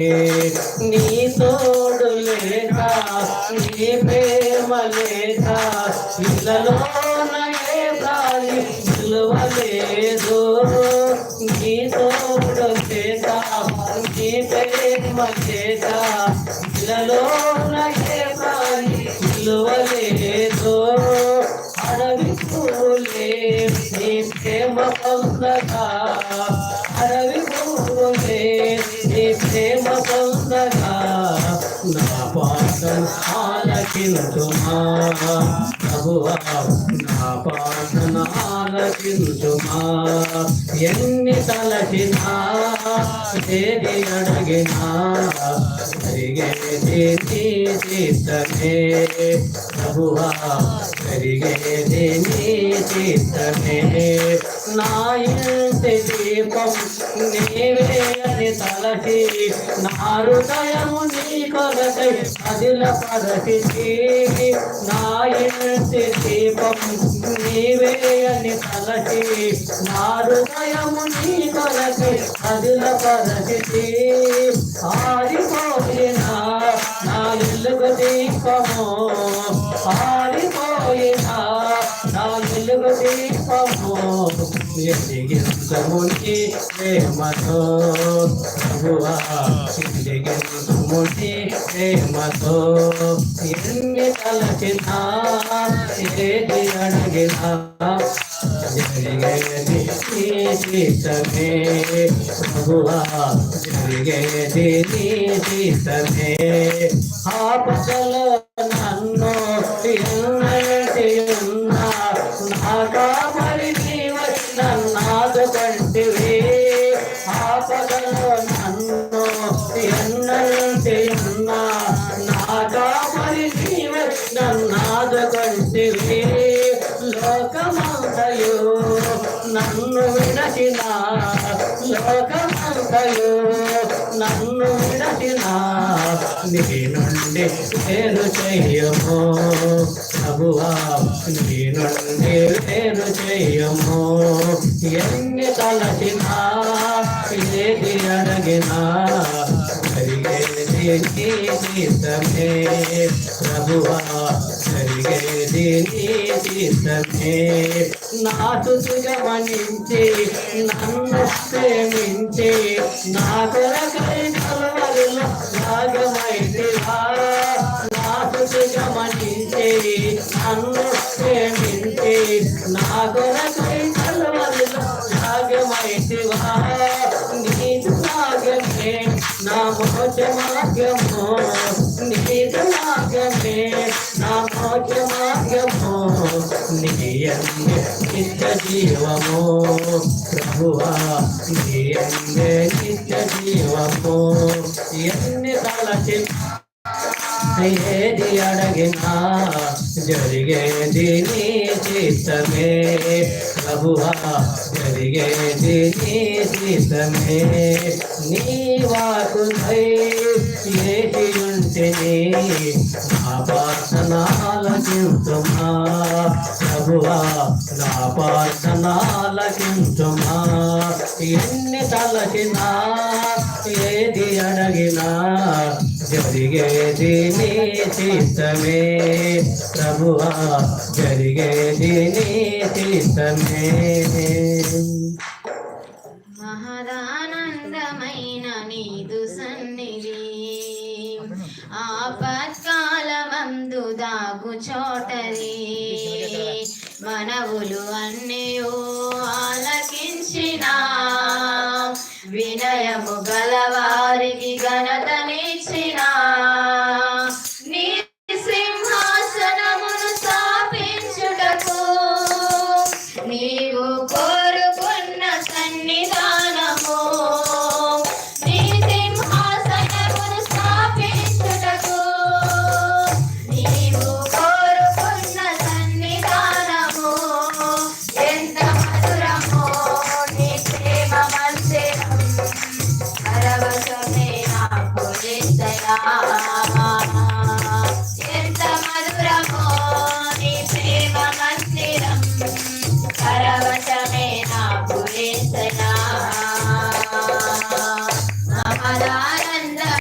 నీ తోడు లేక నీ ప్రేమ లేక ఇళ్ళలో నగే గాలి నిలువలేదు. నీ తోడు లేక నీ ప్రేమ లేక ఇళ్ళలో నగే గాలి నిలువలేదు ప్రేమ పొందగా నా పాటను ఆలకించుమా. ప్రభువా నా పాటను ఆలకించుమా. ఎన్ని తలచినా ఏది అడిగినా జరిగేది నీ చిత్తమే ప్రభువా జరిగేది నీ చిత్తమే నా ఇంటి దీపం నీవే అని తలచి నా హృదయము నీ కొరకై అదిల పరచి నా ఇంటి దీపం నీవే అని తలచి నా హృదయము నీ కొరకై అదిల పరచి ఆరిపోయినా దీపము ప్రేమతో ప్రభువా ఎదిగించముని ప్రేమతో ఎన్ని తలచినా ఏది అడిగినా జరిగేది నీ ప్రభువా జరిగేది నీ చిత్తమే నన్ను ఎన్నటి ఉన్నా నా కాపరి విడచిన లోకమంతయు నన్ను విడచిన నీ నుండి వేరు చెయ్యము ప్రభువా నీ నుండి వేరు చెయ్యము ఎన్ని తలచినా ఏది అడగినా జరిగేది ప్రభువా. జరిగేది నీ చిత్తమే నా నన్ను ప్రేమించి నా కొరకై కలవరిలో రాగమైతివా నా తుది నన్ను ప్రేమించి నా కొరకై కలవరిలో రాగమైతివా నీదు రాగమే నా మోచ మార్గము నీదు రాగమే నా నీయందే నిత్య జీవము ప్రభువా నీయందే నిత్య జీవము ఎన్ని తలచి ఏది అడగినా జరిగేది నీ చిత్తమే ప్రభువా జరిగేది నీ చిత్తమే నీ వాకు ఏది ఉంటేనే నా ప్రార్థనాలకింతుమా ప్రభువా నా ప్రార్థనాలకింతుమా ఎన్ని తలకినా ఏది అడగినా జరిగేది నీ చిత్తమే ప్రభువా జరిగేది నీ చిత్తమే మహదానందమైన నీదు సన్నిధి ఆపత్కాలమందు దాగు చోటది మనవులు అన్నయో వినయము గలవారికి ఘనతనిచ్చిన